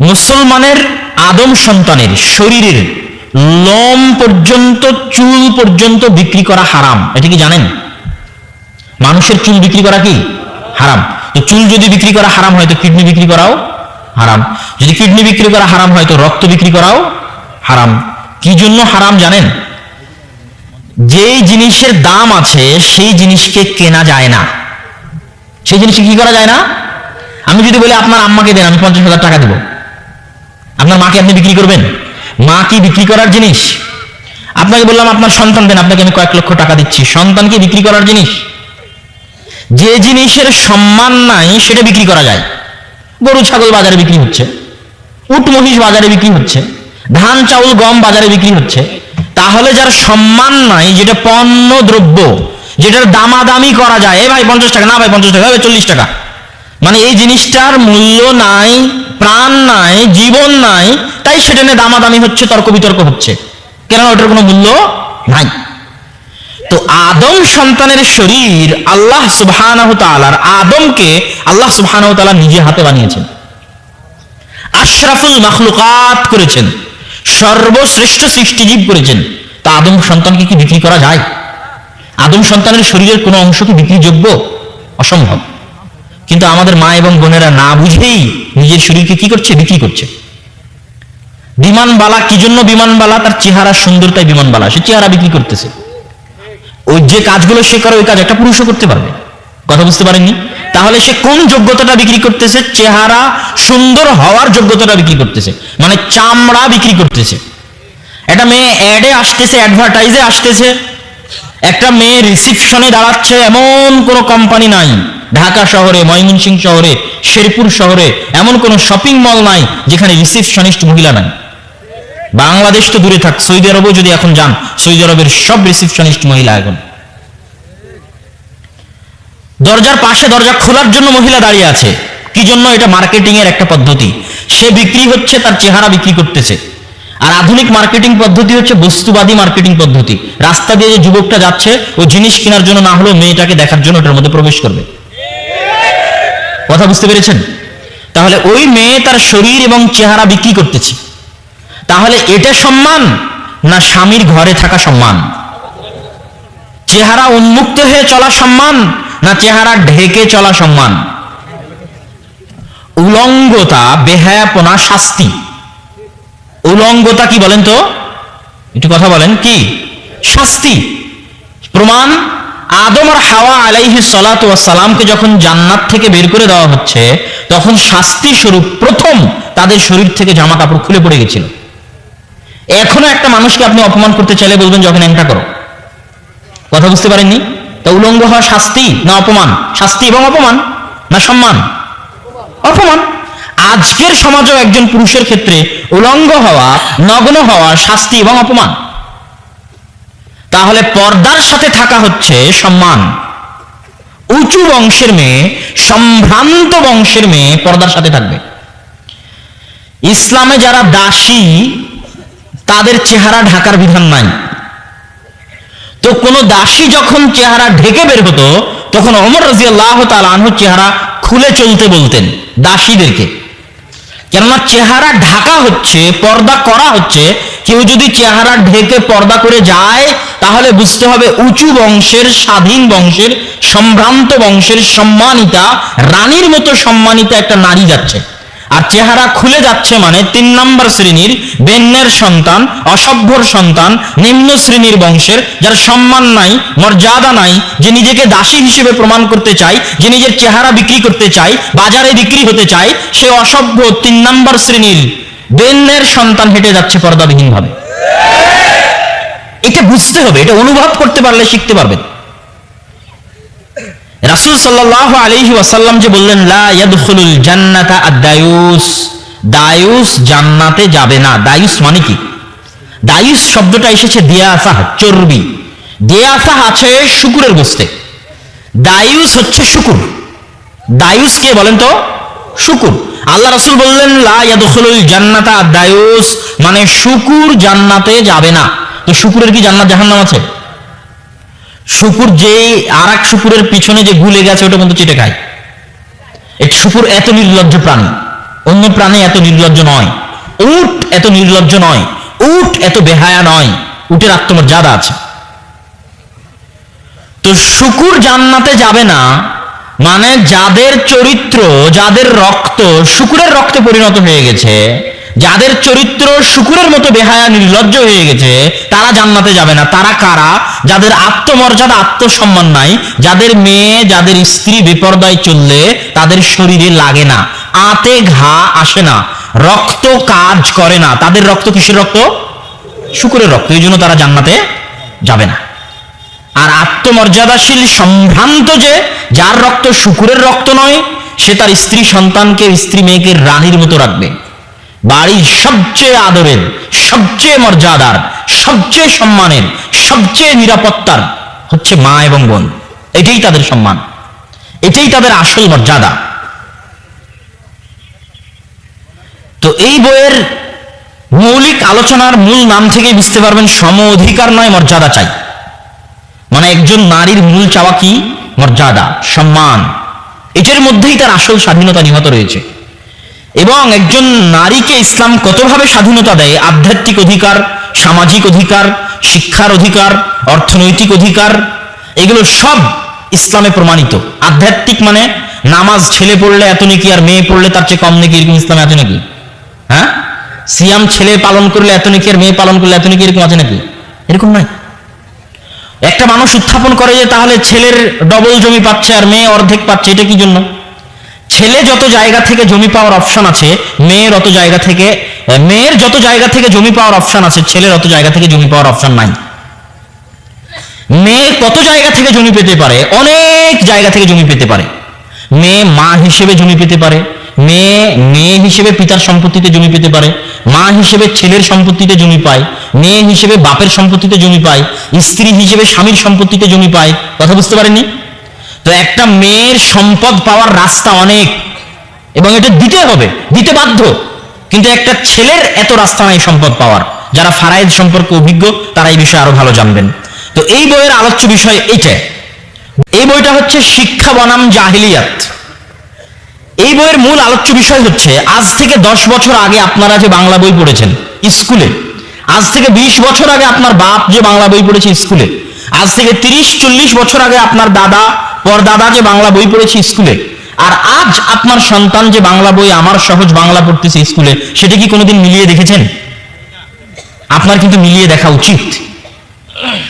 মুসলমানের আদম সন্তানের শরীরের লোম পর্যন্ত, চুল পর্যন্ত বিক্রি করা হারাম। এটা কি জানেন? মানুষের চুল বিক্রি করা কি? হারাম। তো চুল যদি বিক্রি করা হারাম হয়, তো কিডনি বিক্রি করাও হারাম। যদি কিডনি বিক্রি করা হারাম হয়, তো রক্ত বিক্রি করাও হারাম। কি জন্য হারাম জানেন? যেই জিনিসের দাম আছে, সেই জিনিসকে কেনা যায় না। সেই জিনিসকে কি করা যায় না? আমি যদি বলি, আপনার আম্মাকে দেন, আমি পঞ্চাশ হাজার টাকা দেব। আপনার মাকে আপনি বিক্রি করবেন? মা কি বিক্রি করার জিনিস? আপনাকে বললাম, আপনার সন্তান দেন, আপনাকে আমি কয়েক লক্ষ টাকা দিচ্ছি। সন্তানকে বিক্রি করার জিনিস? যে জিনিসের সম্মান নাই, সেটা বিক্রি করা যায়। গরু, ছাগল বাজারে বিক্রি হচ্ছে। উট, মহিষ বাজারে বিক্রি হচ্ছে। ধান, চাউল, গম বাজারে বিক্রি হচ্ছে। তাহলে যার সম্মান নাই, যেটা পণ্য দ্রব্য, যেটার দামাদামি করা যায়, এ ভাই, পঞ্চাশ টাকা, না ভাই, পঞ্চাশ টাকা চল্লিশ টাকা। মানে এই জিনিসটার মূল্য নাই প্রাণ নাই, জীবন নাই, তাই সেটা নিয়ে দামাদামি হচ্ছে, তর্ক বিতর্ক হচ্ছে। কেননা ওটার কোনো মূল্য নাই। তো আদম সন্তানের শরীর আল্লাহ সুবহানাহু আদমকে আল্লাহ সুবহানাহু নিজে হাতে বানিয়েছেন। আশরাফুল মাখলুকাত করেছেন। সর্বশ্রেষ্ঠ সৃষ্টিজীব করেছেন। তা আদম সন্তানকে কি বিক্রি করা যায়? আদম সন্তানের শরীরের কোনো অংশ কি বিক্রিযোগ্য? অসম্ভব। কিন্তু আমাদের মা এবং বোনেরা না বুঝেই নিজের শরীরকে কি করছে? বিক্রি করছে। বিমানবালা কি জন্য বিমানবালা তার চেহারা সুন্দর তাই বিমানবালা সে চেহারা বিক্রি করতেছে। ওই যে কাজগুলো সে করে, ওই কাজ একটা পুরুষও করতে পারবে। কথা বুঝতে পারেননি? তাহলে সে কোন যোগ্যতাটা বিক্রি করতেছে? চেহারা সুন্দর হওয়ার যোগ্যতাটা বিক্রি করতেছে। মানে চামড়া বিক্রি করতেছে। একটা মেয়ে অ্যাডে আসতেছে অ্যাডভার্টাইজে আসতেছে। একটা মেয়ে রিসিপশনে দাঁড়াচ্ছে, এমন কোনো কোম্পানি নাই। ঢাকা শহরে, ময়মনসিংহ শহরে, শেরপুর শহরে এমন কোনো শপিং মল নাই যেখানে রিসিপশনিস্ট মহিলা নাই। বাংলাদেশ তো দূরে থাক, সৌদি আরবও যদি এখন যান, সৌদি আরবের সব রিসিপশনিস্ট মহিলা এখন। দরজার পাশে দরজা খোলার জন্য মহিলা দাঁড়িয়ে আছে। কি জন্য এটা মার্কেটিং এর একটা পদ্ধতি? সে বিক্রি হচ্ছে, তার চেহারা বিক্রি করতেছে। আর আধুনিক মার্কেটিং পদ্ধতি হচ্ছে বস্তুবাদী মার্কেটিং পদ্ধতি। রাস্তা দিয়ে যে যুবকটা যাচ্ছে, ও জিনিস কেনার জন্য না হলেও মেয়েটাকে দেখার জন্য ওটার মধ্যে প্রবেশ করবে। কথা বুঝতে পেরেছেন? তাহলে ওই মেয়ে তার শরীর এবং চেহারা বিক্রি করতেছে। তাহলে এটা সম্মান না স্বামীর ঘরে থাকা সম্মান? চেহারা উন্মুক্ত হয়ে চলা সম্মান না চেহারা ঢেকে চলা সম্মান? উলঙ্গতা, বেহায়াপনা, শাস্তি। উলঙ্গতা কি বলেন তো? একটু কথা বলেন, কি? শাস্তি। প্রমাণ আদম আর হাওয়া আলাইহি সালামকে যখন জান্নাত থেকে বের করে দেওয়া হচ্ছে, তখন শাস্তি স্বরূপ প্রথম তাদের শরীর থেকে জামা কাপড় খুলে পড়ে গেছিল। এখনও একটা মানুষকে আপনি অপমান করতে চাইলে বলবেন যখন এমটা করো। কথা বুঝতে পারেননি? তা উলঙ্গ হওয়া শাস্তি না অপমান? শাস্তি এবং অপমান না সম্মান? অপমান। আজকের সমাজেও একজন পুরুষের ক্ষেত্রে উলঙ্গ হওয়া, নগ্ন হওয়া শাস্তি এবং অপমান। তাহলে পর্দার সাথে থাকা হচ্ছে সম্মান। উঁচু বংশের মেয়ে, সম্ভ্রান্ত বংশের মেয়ে পর্দার সাথে থাকবে। ইসলামে যারা দাসী, তাদের চেহারা ঢাকার বিধান নাই। তো কোন দাসী যখন চেহারা ঢেকে বের হতো, তখন অমর রাজিয়াল্লাহ আনহু চেহারা খুলে চলতে বলতেন দাসীদেরকে। কেননা চেহারা ঢাকা হচ্ছে, পর্দা করা হচ্ছে কেউ যদি চেহারা ঢেকে পর্দা করে যায়, তাহলে বুঝতে হবে উঁচু বংশের, স্বাধীন বংশের, সম্ভ্রান্ত বংশের সম্মানিতা, রানীর মতো সম্মানিতা একটা নারী যাচ্ছে। আর চেহারা খুলে যাচ্ছে মানে তিন নম্বর শ্রেণির বেন্যের সন্তান, অসভ্যর সন্তান, নিম্ন শ্রেণির বংশের, যার সম্মান নাই, মর্যাদা নাই, যে নিজেকে দাসী হিসেবে প্রমাণ করতে চায়, যে নিজের চেহারা বিক্রি করতে চায়, বাজারে বিক্রি হতে চায়, সে অসভ্য তিন নম্বর শ্রেণির বেন্যের সন্তান হেঁটে যাচ্ছে পর্দাবিহীন ভাবে এটা বুঝতে হবে, এটা অনুভব করতে পারলে শিখতে পারবেন। রাসূল সাল্লাল্লাহু আলাইহি ওয়াসাল্লাম যে বললেন, লা জান্নাতা আদ-দায়ুস। দায়ুস জান্নাতে যাবে না। দায়ুস মানে কি? দায়ুস শব্দটা এসেছে দিয়াসাহ, চর্বি। দিয়াসাহ আছে শুকুরের গোস্তে। দায়ুস হচ্ছে শুকুর। দায়ুস কে বলেন তো, শুকুর। আল্লাহ রাসূল বললেন, লা ইয়াদখুলুল জান্নাতা আদ-দায়ুস মানে শুকুর জান্নাতে যাবে না। তো শুকুরের কি জান্নাত জাহান্নাম আছে? শুকুর যে আর এক শুকুরের পিছনে যে গুলে গেছে, ওটা কিন্তু চেটে খায়। এই শুকুর এত নির্লজ্জ প্রাণী, অন্য প্রাণী এত নির্লজ্জ নয়। উট এত নির্লজ্জ নয়। উট এত বেহায়া নয়। উটের আত্মমর্যাদা আছে। তো শুকুর জান্নাতে যাবে না মানে যাদের চরিত্র, যাদের রক্ত শুকুরের রক্তে পরিণত হয়ে গেছে, যাদের চরিত্র শুকুরের মতো বেহায়া, নির্লজ্জ হয়ে গেছে, তারা জান্নাতে যাবে না। তারা কারা? যাদের আত্মমর্যাদা, আত্মসম্মান নাই, যাদের মেয়ে, যাদের স্ত্রী বেপর্দায় চললে তাদের শরীরে লাগে না, আতে ঘা আসে না, রক্ত কাজ করে না। তাদের রক্ত কিসের রক্ত? শুকুরের রক্ত। এই জন্য তারা জান্নাতে যাবে না। আর আত্মমর্যাদাশীল সম্ভ্রান্ত যে, যার রক্ত শুকুরের রক্ত নয়, সে তার স্ত্রী সন্তানকে, স্ত্রী মেয়েকে রানীর মতো রাখবে। বাড়ির সবচেয়ে আদরের, সবচেয়ে মর্যাদার, সবচেয়ে সম্মানের, সবচেয়ে নিরাপত্তার হচ্ছে মা এবং বোন। এটাই তাদের সম্মান। এটাই তাদের আসল মর্যাদা। তো এই বইয়ের মৌলিক আলোচনার মূল নাম থেকে বুঝতে পারবেন, সম অধিকার নয়, মর্যাদা চাই। মানে একজন নারীর মূল চাওয়া কি? মর্যাদা, সম্মান। এটার মধ্যেই তার আসল স্বাধীনতা নিহত রয়েছে। এবং একজন নারীকে ইসলাম কতভাবে স্বাধীনতা দেয়? আধ্যাত্মিক অধিকার, সামাজিক অধিকার, শিক্ষার অধিকার, অর্থনৈতিক অধিকার, এগুলো সব ইসলামে প্রমাণিত। আধ্যাত্মিক মানে নামাজ ছেলে পড়লে এত নাকি আর মেয়ে পড়লে তার চেয়ে কম নাকি, এরকম ইসলামে আছে নাকি? হ্যাঁ? সিয়াম ছেলে পালন করলে এত নাকি আর মেয়ে পালন করলে এত নাকি, এরকম আছে নাকি? এরকম নয়। একটা মানুষ উত্থাপন করে যে তাহলে ছেলের ডবল জমি পাচ্ছে আর মেয়ে অর্ধেক পাচ্ছে, এটা কি জন্য? ছেলে যত জায়গা থেকে জমি পাওয়ার অপশন আছে, মেয়ের অত জায়গা থেকে মেয়ের যত জায়গা থেকে জমি পাওয়ার অপশন আছে, ছেলের অত জায়গা থেকে জমি পাওয়ার অপশন নাই। মেয়ে কত জায়গা থেকে জমি পেতে পারে? অনেক জায়গা থেকে জমি পেতে পারে। মেয়ে মা হিসেবে জমি পেতে পারে। মেয়ে মেয়ে হিসেবে পিতার সম্পত্তিতে জমি পেতে পারে। মা হিসেবে ছেলের সম্পত্তিতে জমি পায়, মেয়ে হিসেবে বাপের সম্পত্তিতে জমি পায়, স্ত্রী হিসেবে স্বামীর সম্পত্তিতে জমি পায়, কথা বুঝতে পারেননি? তো একটা মেয়ের সম্পদ পাওয়ার রাস্তা অনেক, এবং এটা দিতে হবে, দিতে বাধ্য, কিন্তু একটা ছেলের এত রাস্তা নাই সম্পদ পাওয়ার, যারা ফারায়েদ সম্পর্কে অভিজ্ঞ, তারা এই বিষয়ে আরও ভালো জানবেন। তো এই বইয়ের আলোচ্য বিষয় এইটা এই বইটা হচ্ছে শিক্ষা বনাম জাহিলিয়াত। এই বইয়ের মূল আলোচ্য বিষয় হচ্ছে, আজ থেকে দশ বছর আগে আপনারা যে বাংলা বই পড়েছেন, স্কুলে। আজ থেকে বিশ বছর আগে আপনার বাপ যে বাংলা বই পড়েছে স্কুলে। আজ থেকে তিরিশ, চল্লিশ বছর আগে আপনার দাদা, পরদাদা যে বাংলা বই পড়েছে স্কুলে। আর আজ আপনার সন্তান যে বাংলা বই আমার সহজ বাংলা পড়তেছে স্কুলে, সেটা কি কোনোদিন মিলিয়ে দেখেছেন? আপনার কিন্তু মিলিয়ে দেখা উচিত।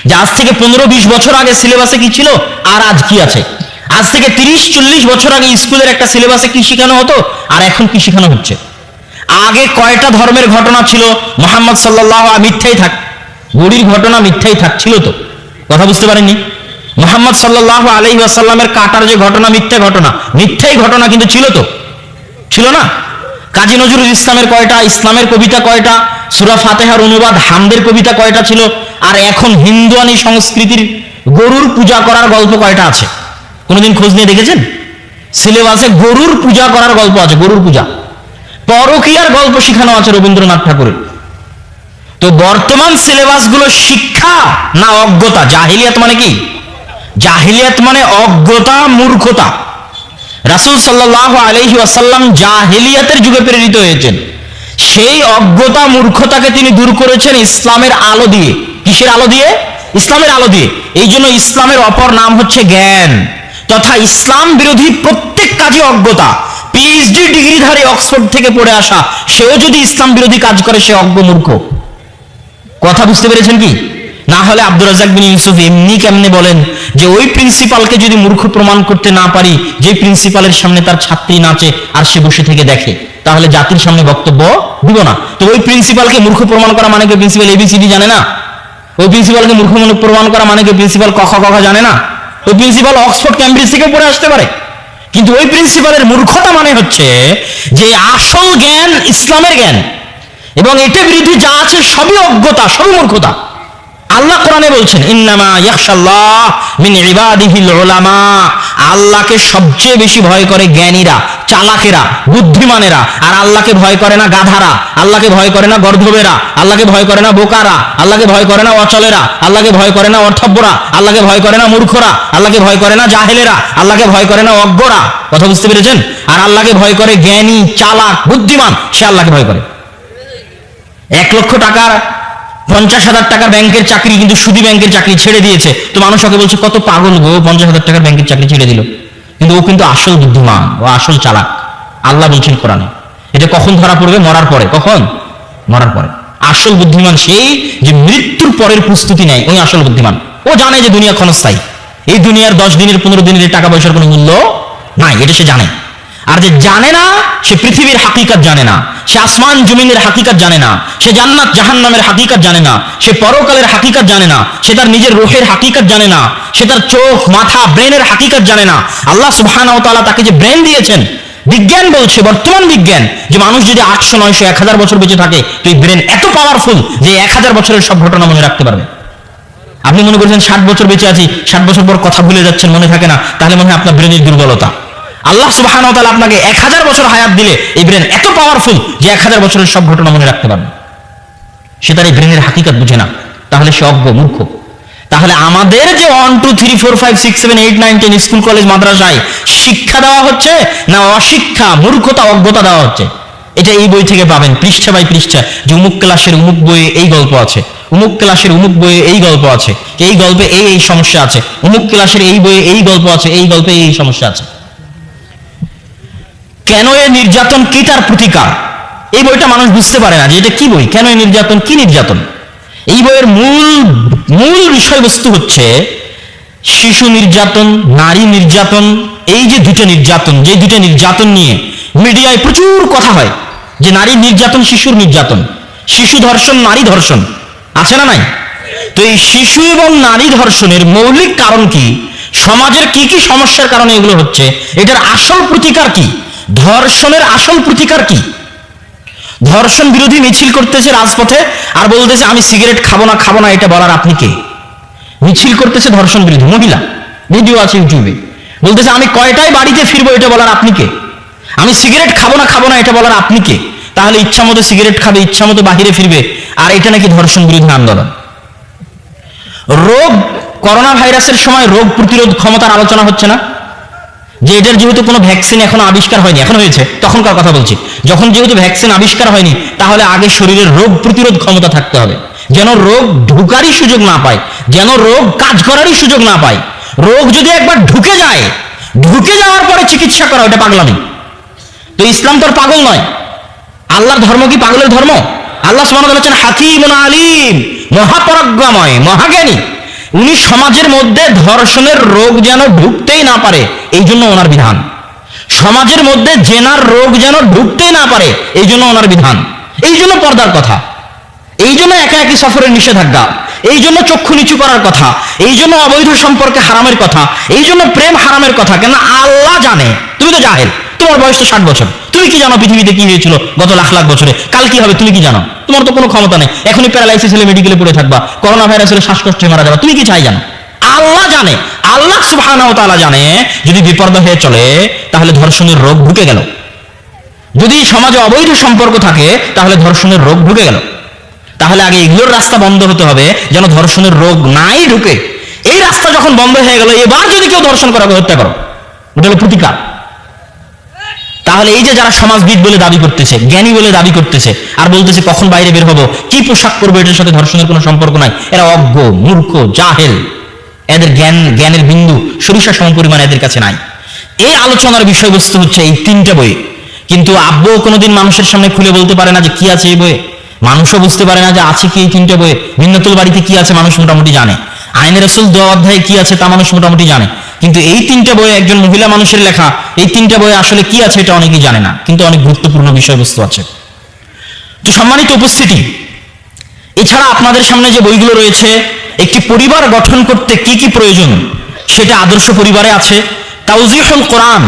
যে আজ থেকে পনেরো, বিশ বছর আগে সিলেবাসে কি ছিল, আর আজ কি আছে? আজ থেকে তিরিশ, চল্লিশ বছর আগে স্কুলের একটা সিলেবাসে কি শেখানো হতো? আর এখন কি শেখানো হচ্ছে? আগে কয়টা ধর্মের ঘটনা ছিল? মোহাম্মদ সাল্লাহ মিথ্যাই থাক গড়ির ঘটনা মিথ্যাই থাকছিল তো। কথা বুঝতে পারেননি? মোহাম্মদ সাল্লাহ আলহি আসাল্লামের কাটার যে ঘটনা, মিথ্যা ঘটনা, মিথ্যাই ঘটনা কিন্তু ছিল তো। ছিল না? কাজী নজরুল ইসলামের কয়টা, ইসলামের কবিতা কয়টা, সুরা ফাতেহার অনুবাদ, হামদের কবিতা কয়টা ছিল, আর এখন হিন্দুয়ানি সংস্কৃতির গরুর পূজা করার গল্প কয়টা আছে? কোনোদিন খোঁজ নিয়ে দেখেছেন? সিলেবাসে গরুর পূজা করার গল্প আছে, গরুর পূজা। পরকীয়ার গল্প শেখানো আছে রবীন্দ্রনাথ ঠাকুরের। তো বর্তমান সিলেবাসগুলো শিক্ষা না অজ্ঞতা? জাহিলিয়াত মানে কি? জাহিলিয়াত মানে অজ্ঞতা, মূর্খতা। রাসূল সাল্লাহ আলহি আসাল্লাম জাহিলিয়াতের যুগে প্রেরিত হয়েছেন। সেই অজ্ঞতা, মূর্খতাকে তিনি দূর করেছেন ইসলামের আলো দিয়ে। কিসের আলো দিয়ে? ইসলামের আলো দিয়ে। এই জন্য ইসলামের অপর নাম হচ্ছে জ্ঞান। তথা ইসলাম বিরোধী প্রত্যেক কাজে অজ্ঞতা। পিএইচডি ডিগ্রিধারী অক্সফোর্ড থেকে পড়ে আসা, সেও যদি ইসলাম বিরোধী কাজ করে, সে অজ্ঞ মূর্খ। কথা বুঝতে পেরেছেন কি? না হলে আব্দুর রাজাক বিন ইউসুফ এমনি কেমনে বলেন যে ওই প্রিন্সিপালকে যদি মূর্খ প্রমাণ করতে না পারি, যে প্রিন্সিপালের সামনে তার ছাত্রী নাচে আর সে বসে থেকে দেখে, তাহলে জাতির সামনে বক্তব্য দিব না। তো ওই প্রিন্সিপালকে মূর্খ প্রমাণ করা মানে কি প্রিন্সিপাল এবিসিডি জানে না? ওই প্রিন্সিপালকে মূর্খ প্রমাণ করা মানে কি প্রিন্সিপাল কখা কখা জানে না? ওই প্রিন্সিপাল অক্সফোর্ড ক্যামব্রিজ থেকে পড়ে আসতে পারে। কিন্তু ওই প্রিন্সিপালের মূর্খতা মানে হচ্ছে যে আসল জ্ঞান ইসলামের জ্ঞান। এবং এটা বিরুদ্ধে যা আছে সবই অজ্ঞতা, সবই মূর্খতা। আল্লাহ কোরআনে বলছেন ইন্নামা ইয়াখশাল্লাহ মিন ইবাদিহিল উলামা আল্লাহকে সবচেয়ে বেশি ভয় করে জ্ঞানীরা চালাকেরা বুদ্ধিমানেরা আর আল্লাহকে ভয় করে না গাধারা আল্লাহকে ভয় করে না গর্ধবেরা আল্লাহকে ভয় করে না বোকারা আল্লাহকে ভয় করে না অচলেরা আল্লাহকে ভয় করে না অর্থব্যরা আল্লাহকে ভয় করে না মূর্খরা আল্লাহকে ভয় করে না জাহেলেরা আল্লাহকে ভয় করে না অজ্ঞরা কথা বুঝতে পেরেছেন আর আল্লাহকে ভয় করে জ্ঞানী চালাক বুদ্ধিমান সে আল্লাহকে ভয় করে এক লক্ষ টাকার পঞ্চাশ হাজার টাকার ব্যাংকের চাকরি কিন্তু সুদি ব্যাংকের চাকরি ছেড়ে দিয়েছে। তো মানুষ ওকে বলছে, কত পাগল গো, পঞ্চাশ হাজার টাকার ব্যাংকের চাকরি ছেড়ে দিল। কিন্তু ও কিন্তু আসল বুদ্ধিমান, ও আসল চালাক। আল্লাহ বলছেন কোরআনে, এটা কখন ধরা পড়বে? মরার পরে। কখন? মরার পরে। আসল বুদ্ধিমান সেই যে মৃত্যুর পরের প্রস্তুতি নেয়, ওই আসল বুদ্ধিমান। ও জানে যে দুনিয়া ক্ষণস্থায়ী। এই দুনিয়ার দশ দিনের, পনেরো দিনের টাকা পয়সার কোনো মূল্য নাই, এটা সে জানে। আর যে জানে না, সে পৃথিবীর হাকিকাত জানে না। সে আসমান জমিনের হাকিকাত জানে না। সে জান্নাত জাহান্নামের হাকিকাত জানে না। সে পরকালের হাকিকাত জানে না। সে তার নিজের রোহের হাকিকাত জানে না। সে তার চোখ, মাথা, ব্রেনের হাকিকাত জানে না। আল্লাহ সুবহানাহু তাকে যে ব্রেন দিয়েছেন, বিজ্ঞান বলছে, বর্তমান বিজ্ঞান, যে মানুষ যদি আটশো, নয়শো, এক হাজার বছর বেঁচে থাকে, তো এই ব্রেন এত পাওয়ারফুল যে এক হাজার বছরের সব ঘটনা মনে রাখতে পারবে। আপনি মনে করছেন ষাট বছর বেঁচে আছি, ষাট বছর পর কথা ভুলে যাচ্ছেন, মনে থাকে না, তাহলে মনে হয় আপনার ব্রেনের দুর্বলতা। আল্লাহ সুবাহ আপনাকে এক হাজার বছর হায়াত দিলে এই ব্রেন এত পাওয়ারফুল যে এক হাজার বছরের সব ঘটনা মনে রাখতে পারবে। সে তার এই ব্রেনের হাকিকাত বুঝে না। তাহলে সে অজ্ঞ, মূর্খ। তাহলে আমাদের যে one two three four five six seven eight nine ten school college মাদ্রাসায় শিক্ষা দেওয়া হচ্ছে না অশিক্ষা, মূর্খতা, অজ্ঞতা দেওয়া হচ্ছে? এটা এই বই থেকে পাবেন, পৃষ্ঠা বাই পৃষ্ঠা। যে উমুক ক্লাসের, উমুক বইয়ে এই গল্প আছে। উমুক ক্লাসের, উমুক বইয়ে এই গল্প আছে। এই গল্পে এই এই সমস্যা আছে। উমুক ক্লাসের, এই বইয়ে এই গল্প আছে। এই গল্পে এই এই সমস্যা আছে। কেন এ নির্যাতন কি তার প্রতিকার? এই বইটা মানুষ বুঝতে পারে না যে এটা কি বই? কেন এ নির্যাতন? কি নির্যাতন? এই বইয়ের মূল মূল বিষয়বস্তু হচ্ছে শিশু নির্যাতন, নারী নির্যাতন, এই যে দুটো নির্যাতন, যে দুটো নির্যাতন নিয়ে মিডিয়ায় প্রচুর কথা হয় যে নারী নির্যাতন, শিশুর নির্যাতন। শিশু ধর্ষণ, নারী ধর্ষণ। আছে না নাই? তো এই শিশু এবং নারী ধর্ষণের মৌলিক কারণ কি? সমাজের কি কি সমস্যার কারণে এগুলো হচ্ছে? এটার আসল প্রতিকার কি? ধর্ষণের আসল প্রতিকার কি? ধর্ষণ বিরোধী মিছিল করতেছে রাজপথে আর বলতেছে, আমি সিগারেট খাব না খাব না, এটা বলার আপনি কে? মিছিল করতেছে ধর্ষণ বিরোধী মহিলা। ভিডিও আছে ইউটিউবে। বলতেছে, আমি কয়টায় বাড়িতে ফিরবো, এটা বলার আপনি কে? আমি সিগারেট খাব না খাব না, এটা বলার আপনি কে? তাহলে ইচ্ছা মতো সিগারেট খাবে, ইচ্ছা মতো বাহিরে ফিরবে, আর এটা নাকি ধর্ষণ বিরোধী আন্দোলন? রোগ, করোনা ভাইরাসের সময় রোগ প্রতিরোধ ক্ষমতার আলোচনা হচ্ছে না। যে এটার যেহেতু কোনো ভ্যাকসিন এখনও আবিষ্কার হয়নি, এখন হয়েছে, তখনকার কথা বলছি। যখন যেহেতু ভ্যাকসিন আবিষ্কার হয়নি, তাহলে আগে শরীরের রোগ প্রতিরোধ ক্ষমতা থাকতে হবে। যেন রোগ ঢুকারই সুযোগ না পায়, যেন রোগ কাজ করারই সুযোগ না পায়। রোগ যদি একবার ঢুকে যায়, ঢুকে যাওয়ার পরে চিকিৎসা করা, ওটা পাগলামি। তো ইসলাম তো আর পাগল নয়। আল্লাহর ধর্ম কি পাগলের ধর্ম? আল্লাহ হচ্ছেন হাকিম আলিম মহাপরাজ্ঞাময় মহাজ্ঞানী। উনি সমাজের মধ্যে ধর্ষণের রোগ যেন ঢুকতেই না পারে, এই জন্য ওনার বিধান। সমাজের মধ্যে জেনার রোগ যেন ঢুকতেই না পারে, এই জন্য ওনার বিধান। এই জন্য পর্দার কথা। এই জন্য একা একই সফরের নিষেধাজ্ঞা। এই জন্য চক্ষু নিচু করার কথা। এই জন্য অবৈধ সম্পর্কে হারামের কথা। এই জন্য প্রেম হারামের কথা কেন আল্লাহ জানে। তুমি তো জাহেল। তোমার বয়স তো ষাট বছর। তুমি কি জানো পৃথিবীতে কি হয়েছিল গত লাখ লাখ বছরে? কাল কি হবে তুমি কি জানো? তোমার তো কোনো ক্ষমতা নেই। এখনই প্যারালাইসিস হলে মেডিকেলে পড়ে থাকবা। করোনা ভাইরাস হলে শ্বাসকষ্টে মারা যাবা। তুমি কি চাই জানো? আল্লাহ জানে। আল্লাহ ওয়া জানে। যদি বিপর্দ হয়ে চলে, তাহলে ধর্ষণের রোগ ঢুকে গেল। যদি সমাজে অবৈধ সম্পর্ক থাকে, তাহলে ধর্ষণের রোগ ঢুকে গেল। তাহলে আগে এগুলোর রাস্তা বন্ধ হতে হবে, যেন ধর্ষণের রোগ নাই ঢুকে। এই রাস্তা যখন বন্ধ হয়ে গেল, এবার যদি কেউ ধর্ষণ করা হত্যা করো, ওটা হলো প্রতিকার। তাহলে এই যে যারা সমাজবিদ বলে দাবি করতেছে, জ্ঞানী বলে দাবি করতেছে, আর বলতেছে কখন বাইরে বের হব, কি পোশাক করব এটার সাথে ধর্ষণের কোনো সম্পর্ক নাই, এরা অজ্ঞ, মূর্খ, জাহেল। এদের জ্ঞান, জ্ঞানের বিন্দু সরিষা সম পরিমাণ এদের কাছে নাই। এই আলোচনার বিষয়বস্তু হচ্ছে এই তিনটা বই। কিন্তু আব্বু কোনোদিন মানুষের সামনে খুলে বলতে পারে না যে কি আছে এই বইয়ে। মানুষও বুঝতে পারে না যে আছে কি এই তিনটা বইয়ে। ভিন্নতুল বাড়িতে কি আছে মানুষ মোটামুটি জানে। আইনের রসুল দোয়া অধ্যায়ে কি আছে তা মানুষ মোটামুটি জানে। কিন্তু এই তিনটা বই একজন মহিলা মানুষের লেখা, এই তিনটা বই আসলে কি আছে এটা অনেকেই জানে না, কিন্তু অনেক গুরুত্বপূর্ণ বিষয়বস্তু আছে। তো সম্মানিত উপস্থিতি, এছাড়া আপনাদের সামনে যে বইগুলো রয়েছে, একটি পরিবার গঠন করতে কি কি প্রয়োজন, সেটা আদর্শ পরিবারে আছে। তাউজিহুল কোরআন,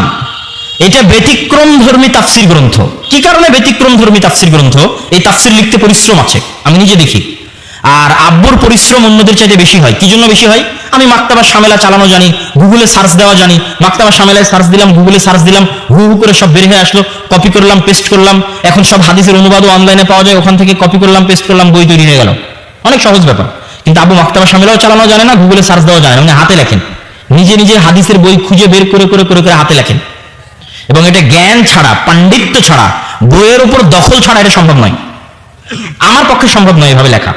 এটা ব্যতিক্রম ধর্মী তাফসির গ্রন্থ। কি কারণে ব্যতিক্রম ধর্মী তাফসির গ্রন্থ? এই তাফসির লিখতে পরিশ্রম আছে, আমি নিজে দেখি। আর আব্বুর পরিশ্রম অন্যদের চাইতে বেশি হয়। কি জন্য বেশি হয়? আমি মাক্তাবা সামেলা চালানো জানি, গুগলে সার্চ দেওয়া জানি। মাক্তাবা সামেলায় সার্চ দিলাম, গুগলে সার্চ দিলাম, হু হু করে সব বের হয়ে আসলো কপি করলাম পেস্ট করলাম। এখন সব হাদিসের অনুবাদও অনলাইনে পাওয়া যায়, ওখান থেকে কপি করলাম পেস্ট করলাম, বই তৈরি হয়ে গেল। অনেক সহজ ব্যাপার। কিন্তু আবু মাক্তাবা সামেলাও চালানো জানে না, গুগলে সার্চ দেওয়া জানে মানে হাতে লেখেন। নিজে নিজে হাদিসের বই খুঁজে বের করে করে করে করে হাতে লেখেন। এবং এটা জ্ঞান ছাড়া, পাণ্ডিত্য ছাড়া, বইয়ের উপর দখল ছাড়া এটা সম্ভব নয়। আমার পক্ষে সম্ভব নয় এভাবে লেখা।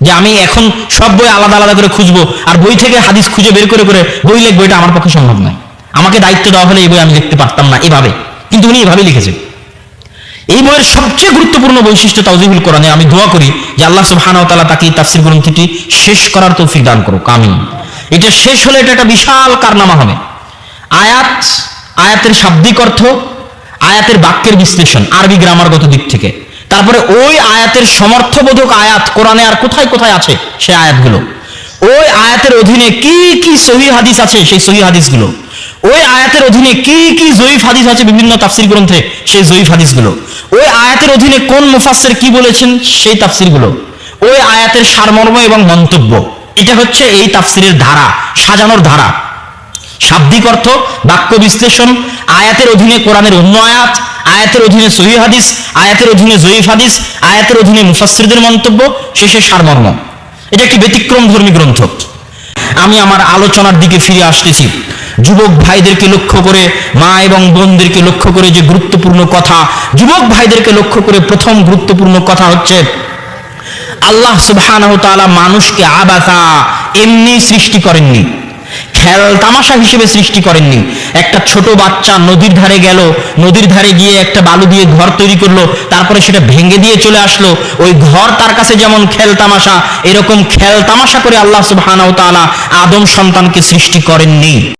যে আমি এখন সব বই আলাদা আলাদা করে খুঁজবো, আর বই থেকে হাদিস খুঁজে বের করে করে বই লিখব, এটা আমার পক্ষে সম্ভব নয়। আমাকে দায়িত্ব দেওয়া হলে এই বই আমি লিখতে পারতাম না এভাবে। কিন্তু উনি এভাবে লিখেছেন। এই বইয়ের সবচেয়ে গুরুত্বপূর্ণ বৈশিষ্ট্য তাওজিহুল কোরআনে আমি দোয়া করি যে আল্লাহ সুবহানাহু ওয়া তাআলা তাকে তাফসীর গ্রন্থটি শেষ করার তৌফিক দান করুক, আমিন। এটা শেষ হলে এটা একটা বিশাল কারনামা হবে। আয়াত, আয়াতের শাব্দিক অর্থ, আয়াতের বাক্যের বিশ্লেষণ, আরবি গ্রামারগত দিক থেকে। তারপরে ওই আয়াতের সমর্থবোধক আয়াত কোরআনে আর কোথায় কোথায় আছে সে আয়াতগুলো? ওই আয়াতের অধীনে কি কি সহি হাদিস আছে সেই সহি হাদিসগুলো? ওই আয়াতের অধীনে কি কি জয়ীফ হাদিস আছে বিভিন্ন তাফসির গ্রন্থে সেই জয়ীফ হাদিসগুলো? ওই আয়াতের অধীনে কোন মুফাসসির কি বলেছেন সেই তাফসিরগুলো? ওই আয়াতের সারমর্ম এবং মন্তব্য। এটা হচ্ছে এই তাফসিরের ধারা, সাজানোর ধারা। শাব্দিক অর্থ, বাক্য বিশ্লেষণ, আয়াতের অধীনে কোরআনের অন্য আয়াত আয়াতের অধীনে সহি হাদিস, আয়াতের অধীনে জয়ীফ হাদিস, আয়াতের অধীনে মুফাসসিরদের মন্তব্য, শেষে সারমর্ম। এটা একটি ব্যতিক্রম ধর্মী গ্রন্থ। আমি আমার আলোচনার দিকে ফিরে আসতেছি। যুবক ভাইদেরকে লক্ষ্য করে, মা এবং বোনদেরকে লক্ষ্য করে যে গুরুত্বপূর্ণ কথা। যুবক ভাইদেরকে লক্ষ্য করে প্রথম গুরুত্বপূর্ণ কথা হচ্ছে, আল্লাহ সুবহানাহু তাআলা মানুষকে আবাসা এমনি সৃষ্টি করেননি। খেল তামাশা হিসেবে সৃষ্টি করেননি। একটা ছোট বাচ্চা নদীর ধারে গেল, নদীর ধারে গিয়ে একটা বালু দিয়ে ঘর তৈরি করল, তারপরে সেটা ভেঙে দিয়ে চলে আসলো। ওই ঘর তার কাছে যেমন খেল তামাশা, এরকম খেল তামাশা করে আল্লাহ তাআলা আদম সন্তানকে সৃষ্টি করেননি।